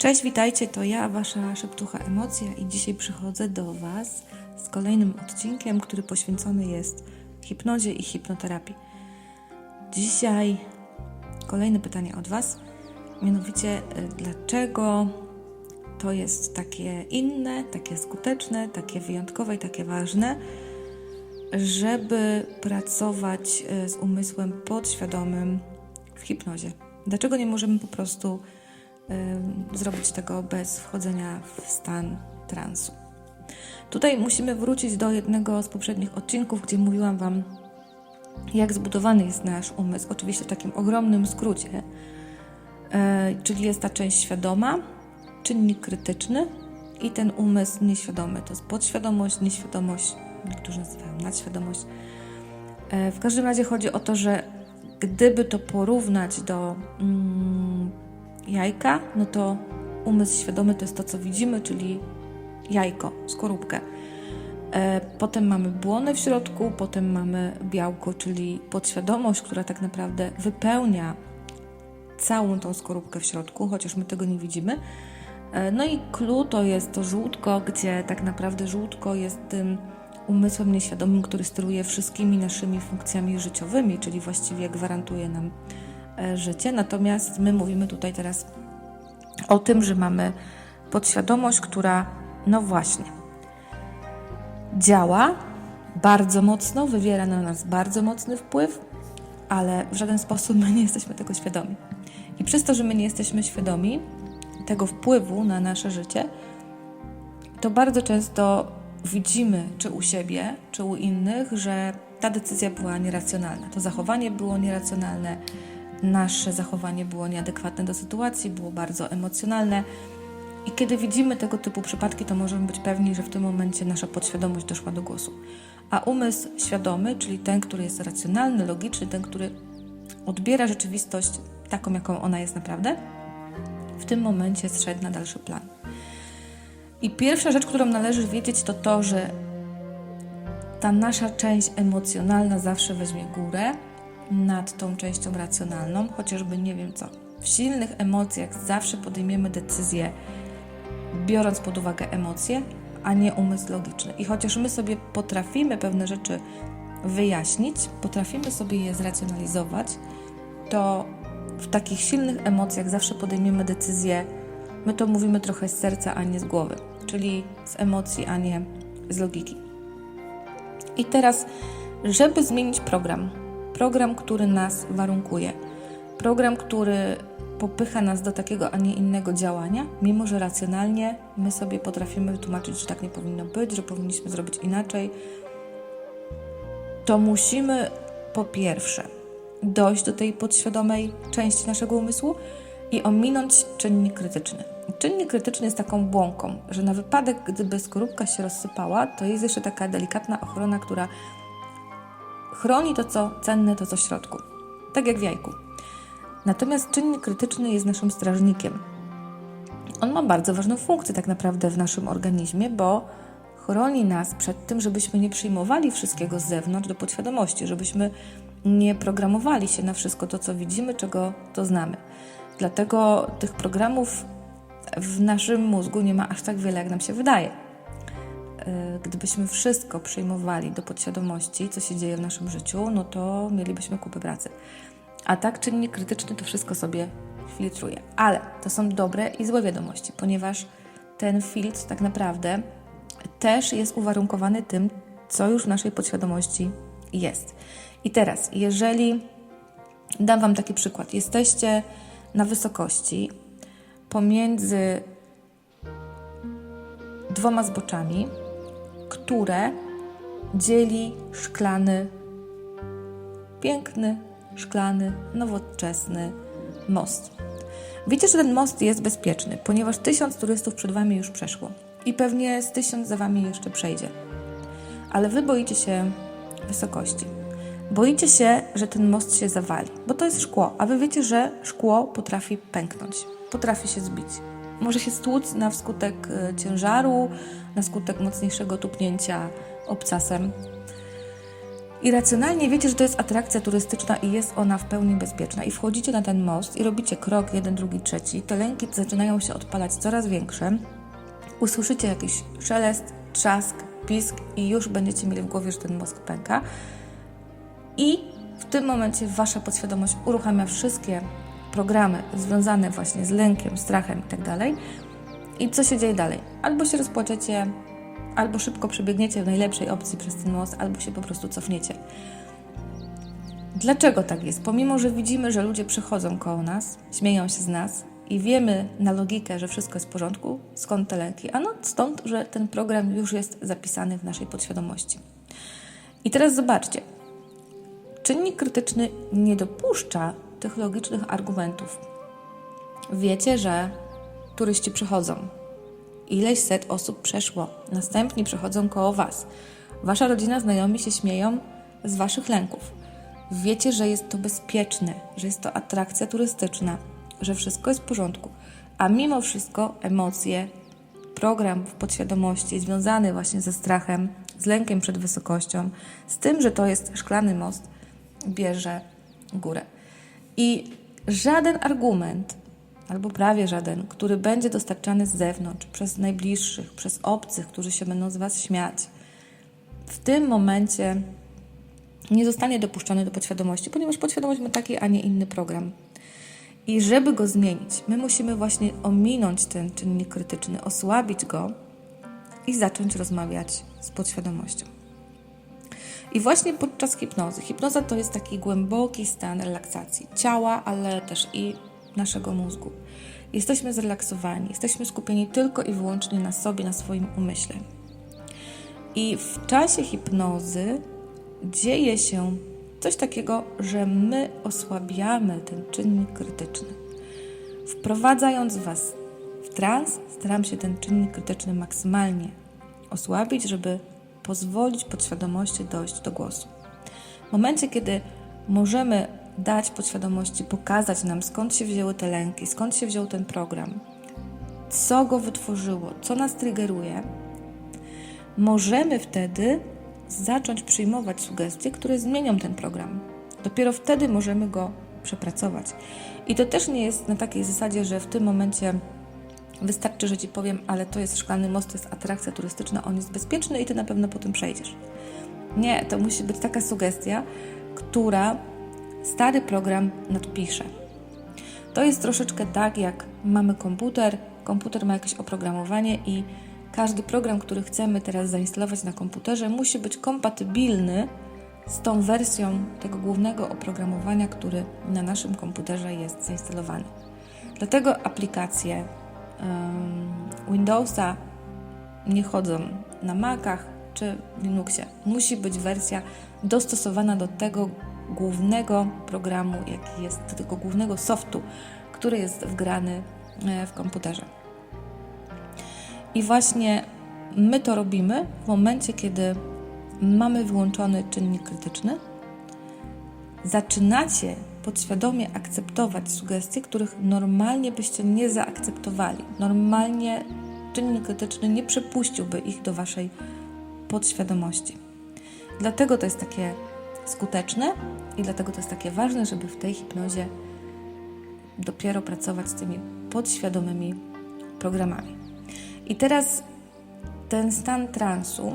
Cześć, witajcie, to ja, Wasza szeptucha Emocja i dzisiaj przychodzę do Was z kolejnym odcinkiem, który poświęcony jest hipnozie i hipnoterapii. Dzisiaj kolejne pytanie od Was, mianowicie y, dlaczego to jest takie inne, takie skuteczne, takie wyjątkowe i takie ważne, żeby pracować y, z umysłem podświadomym w hipnozie. Dlaczego nie możemy po prostu zrobić tego bez wchodzenia w stan transu? Tutaj musimy wrócić do jednego z poprzednich odcinków, gdzie mówiłam Wam, jak zbudowany jest nasz umysł. Oczywiście w takim ogromnym skrócie, e, czyli jest ta część świadoma, czynnik krytyczny i ten umysł nieświadomy. To jest podświadomość, nieświadomość, niektórzy nazywają nadświadomość. E, w każdym razie chodzi o to, że gdyby to porównać do mm, jajka, no to umysł świadomy to jest to, co widzimy, czyli jajko, skorupkę. E, Potem mamy błonę w środku, potem mamy białko, czyli podświadomość, która tak naprawdę wypełnia całą tą skorupkę w środku, chociaż my tego nie widzimy. E, No i clue to jest to żółtko, gdzie tak naprawdę żółtko jest tym umysłem nieświadomym, który steruje wszystkimi naszymi funkcjami życiowymi, czyli właściwie gwarantuje nam życie. Natomiast my mówimy tutaj teraz o tym, że mamy podświadomość, która, no właśnie, działa bardzo mocno, wywiera na nas bardzo mocny wpływ, ale w żaden sposób my nie jesteśmy tego świadomi. I przez to, że my nie jesteśmy świadomi tego wpływu na nasze życie, to bardzo często widzimy, czy u siebie, czy u innych, że ta decyzja była nieracjonalna. To zachowanie było nieracjonalne, nasze zachowanie było nieadekwatne do sytuacji, było bardzo emocjonalne. I kiedy widzimy tego typu przypadki, to możemy być pewni, że w tym momencie nasza podświadomość doszła do głosu. A umysł świadomy, czyli ten, który jest racjonalny, logiczny, ten, który odbiera rzeczywistość taką, jaką ona jest naprawdę, w tym momencie zszedł na dalszy plan. I pierwsza rzecz, którą należy wiedzieć, to to, że ta nasza część emocjonalna zawsze weźmie górę nad tą częścią racjonalną, chociażby nie wiem co. W silnych emocjach zawsze podejmiemy decyzję, biorąc pod uwagę emocje, a nie umysł logiczny. I chociaż my sobie potrafimy pewne rzeczy wyjaśnić, potrafimy sobie je zracjonalizować, to w takich silnych emocjach zawsze podejmiemy decyzję, my to mówimy trochę z serca, a nie z głowy, czyli z emocji, a nie z logiki. I teraz, żeby zmienić program, program, który nas warunkuje, program, który popycha nas do takiego, a nie innego działania, mimo że racjonalnie my sobie potrafimy wytłumaczyć, że tak nie powinno być, że powinniśmy zrobić inaczej, to musimy po pierwsze dojść do tej podświadomej części naszego umysłu i ominąć czynnik krytyczny. Czynnik krytyczny jest taką błąką, że na wypadek, gdyby skorupka się rozsypała, to jest jeszcze taka delikatna ochrona, która chroni to, co cenne, to co w środku. Tak jak w jajku. Natomiast czynnik krytyczny jest naszym strażnikiem. On ma bardzo ważną funkcję tak naprawdę w naszym organizmie, bo chroni nas przed tym, żebyśmy nie przyjmowali wszystkiego z zewnątrz do podświadomości, żebyśmy nie programowali się na wszystko to, co widzimy, czego to znamy. Dlatego tych programów w naszym mózgu nie ma aż tak wiele, jak nam się wydaje. Yy, Gdybyśmy wszystko przyjmowali do podświadomości, co się dzieje w naszym życiu, no to mielibyśmy kupę pracy. A tak czynnik krytyczny to wszystko sobie filtruje. Ale to są dobre i złe wiadomości, ponieważ ten filtr tak naprawdę też jest uwarunkowany tym, co już w naszej podświadomości jest. I teraz, jeżeli dam Wam taki przykład, jesteście na wysokości pomiędzy dwoma zboczami, które dzieli szklany, piękny, szklany, nowoczesny most. Wiecie, że ten most jest bezpieczny, ponieważ tysiąc turystów przed Wami już przeszło i pewnie z tysiąc za Wami jeszcze przejdzie. Ale Wy boicie się wysokości. Boicie się, że ten most się zawali, bo to jest szkło, a Wy wiecie, że szkło potrafi pęknąć, potrafi się zbić. Może się stłuc na skutek e, ciężaru, na skutek mocniejszego tupnięcia obcasem. I racjonalnie wiecie, że to jest atrakcja turystyczna i jest ona w pełni bezpieczna. I wchodzicie na ten most i robicie krok, jeden, drugi, trzeci. Te lęki zaczynają się odpalać coraz większe. Usłyszycie jakiś szelest, trzask, pisk i już będziecie mieli w głowie, że ten mózg pęka. I w tym momencie wasza podświadomość uruchamia wszystkie programy związane właśnie z lękiem, strachem itd. I co się dzieje dalej? Albo się rozpłaczecie, albo szybko przebiegniecie w najlepszej opcji przez ten most, albo się po prostu cofniecie. Dlaczego tak jest? Pomimo, że widzimy, że ludzie przychodzą koło nas, śmieją się z nas i wiemy na logikę, że wszystko jest w porządku, skąd te lęki? Ano stąd, że ten program już jest zapisany w naszej podświadomości. I teraz zobaczcie. Czynnik krytyczny nie dopuszcza tych logicznych argumentów. Wiecie, że turyści przychodzą. Ileś set osób przeszło. Następni przychodzą koło Was. Wasza rodzina, znajomi się śmieją z Waszych lęków. Wiecie, że jest to bezpieczne, że jest to atrakcja turystyczna, że wszystko jest w porządku. A mimo wszystko emocje, program w podświadomości związany właśnie ze strachem, z lękiem przed wysokością, z tym, że to jest szklany most, bierze górę. I żaden argument, albo prawie żaden, który będzie dostarczany z zewnątrz, przez najbliższych, przez obcych, którzy się będą z Was śmiać, w tym momencie nie zostanie dopuszczony do podświadomości, ponieważ podświadomość ma taki, a nie inny program. I żeby go zmienić, my musimy właśnie ominąć ten czynnik krytyczny, osłabić go i zacząć rozmawiać z podświadomością. I właśnie podczas hipnozy. Hipnoza to jest taki głęboki stan relaksacji ciała, ale też i naszego mózgu. Jesteśmy zrelaksowani, jesteśmy skupieni tylko i wyłącznie na sobie, na swoim umyśle. I w czasie hipnozy dzieje się coś takiego, że my osłabiamy ten czynnik krytyczny. Wprowadzając Was w trans, staram się ten czynnik krytyczny maksymalnie osłabić, żeby pozwolić podświadomości dojść do głosu. W momencie, kiedy możemy dać podświadomości, pokazać nam skąd się wzięły te lęki, skąd się wziął ten program, co go wytworzyło, co nas triggeruje, możemy wtedy zacząć przyjmować sugestie, które zmienią ten program. Dopiero wtedy możemy go przepracować. I to też nie jest na takiej zasadzie, że w tym momencie wystarczy, że ci powiem, ale to jest szklany most, to jest atrakcja turystyczna, on jest bezpieczny i ty na pewno po tym przejdziesz. Nie, to musi być taka sugestia, która stary program nadpisze. To jest troszeczkę tak, jak mamy komputer, komputer ma jakieś oprogramowanie i każdy program, który chcemy teraz zainstalować na komputerze, musi być kompatybilny z tą wersją tego głównego oprogramowania, który na naszym komputerze jest zainstalowany. Dlatego aplikacje Windowsa nie chodzą na Macach czy Linuxie. Musi być wersja dostosowana do tego głównego programu, jaki jest, do tego głównego softu, który jest wgrany e, w komputerze. I właśnie my to robimy w momencie, kiedy mamy wyłączony czynnik krytyczny. Zaczynacie podświadomie akceptować sugestie, których normalnie byście nie zaakceptowali. Normalnie czynnik krytyczny nie przepuściłby ich do waszej podświadomości. Dlatego to jest takie skuteczne i dlatego to jest takie ważne, żeby w tej hipnozie dopiero pracować z tymi podświadomymi programami. I teraz ten stan transu,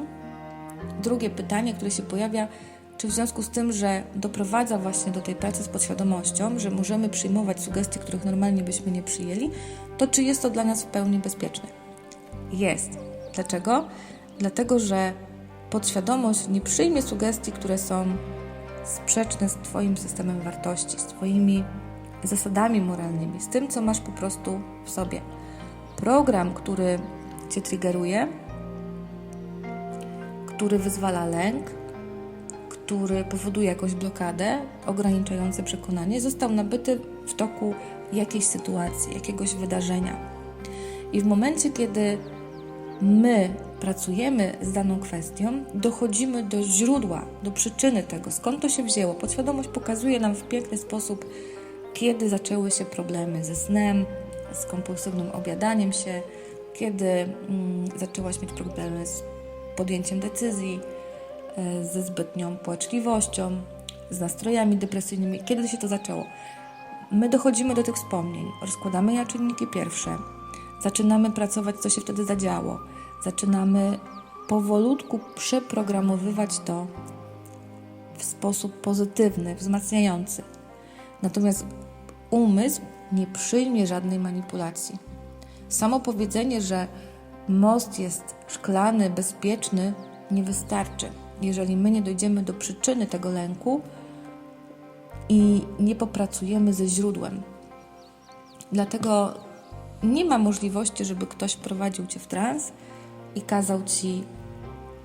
drugie pytanie, które się pojawia, czy w związku z tym, że doprowadza właśnie do tej pracy z podświadomością, że możemy przyjmować sugestie, których normalnie byśmy nie przyjęli, to czy jest to dla nas w pełni bezpieczne? Jest. Dlaczego? Dlatego, że podświadomość nie przyjmie sugestii, które są sprzeczne z Twoim systemem wartości, z Twoimi zasadami moralnymi, z tym, co masz po prostu w sobie. Program, który Cię triggeruje, który wyzwala lęk, który powoduje jakąś blokadę, ograniczające przekonanie, został nabyty w toku jakiejś sytuacji, jakiegoś wydarzenia. I w momencie, kiedy my pracujemy z daną kwestią, dochodzimy do źródła, do przyczyny tego, skąd to się wzięło. Podświadomość pokazuje nam w piękny sposób, kiedy zaczęły się problemy ze snem, z kompulsywnym obiadaniem się, kiedy mm, zaczęłaś mieć problemy z podjęciem decyzji, ze zbytnią płaczliwością, z nastrojami depresyjnymi. Kiedy się to zaczęło? My dochodzimy do tych wspomnień, rozkładamy na czynniki pierwsze, zaczynamy pracować, co się wtedy zadziało, zaczynamy powolutku przeprogramowywać to w sposób pozytywny, wzmacniający. Natomiast umysł nie przyjmie żadnej manipulacji. Samo powiedzenie, że most jest szklany, bezpieczny, nie wystarczy. Jeżeli my nie dojdziemy do przyczyny tego lęku i nie popracujemy ze źródłem. Dlatego nie ma możliwości, żeby ktoś wprowadził cię w trans i kazał ci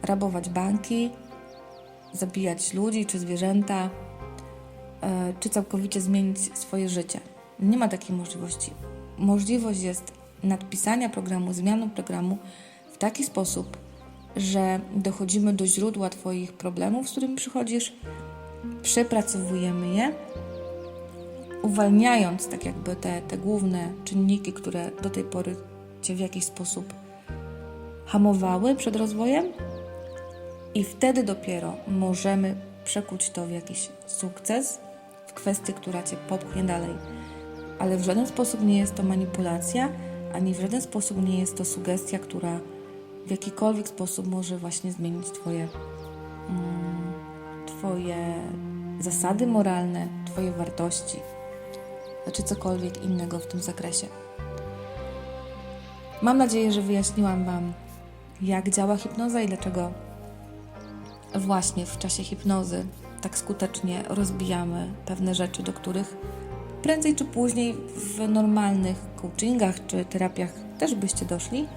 rabować banki, zabijać ludzi czy zwierzęta, e, czy całkowicie zmienić swoje życie. Nie ma takiej możliwości. Możliwość jest nadpisania programu, zmiany programu w taki sposób, że dochodzimy do źródła Twoich problemów, z którymi przychodzisz, przepracowujemy je, uwalniając tak jakby te, te główne czynniki, które do tej pory Cię w jakiś sposób hamowały przed rozwojem, i wtedy dopiero możemy przekuć to w jakiś sukces, w kwestię, która Cię popchnie dalej. Ale w żaden sposób nie jest to manipulacja, ani w żaden sposób nie jest to sugestia, która w jakikolwiek sposób może właśnie zmienić Twoje, mm, twoje zasady moralne, Twoje wartości, czy cokolwiek innego w tym zakresie. Mam nadzieję, że wyjaśniłam Wam, jak działa hipnoza i dlaczego właśnie w czasie hipnozy tak skutecznie rozbijamy pewne rzeczy, do których prędzej czy później w normalnych coachingach czy terapiach też byście doszli.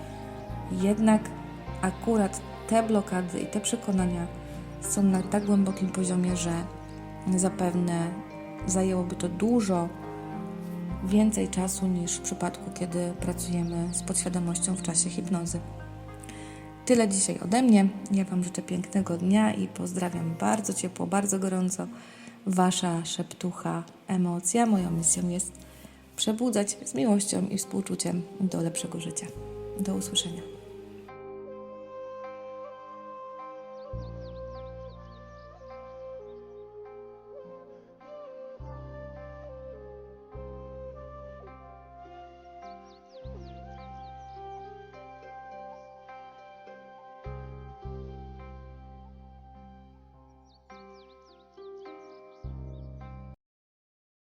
Jednak akurat te blokady i te przekonania są na tak głębokim poziomie, że zapewne zajęłoby to dużo więcej czasu niż w przypadku, kiedy pracujemy z podświadomością w czasie hipnozy. Tyle dzisiaj ode mnie. Ja Wam życzę pięknego dnia i pozdrawiam bardzo ciepło, bardzo gorąco. Wasza szeptucha emocja. Moją misją jest przebudzać z miłością i współczuciem do lepszego życia. Do usłyszenia.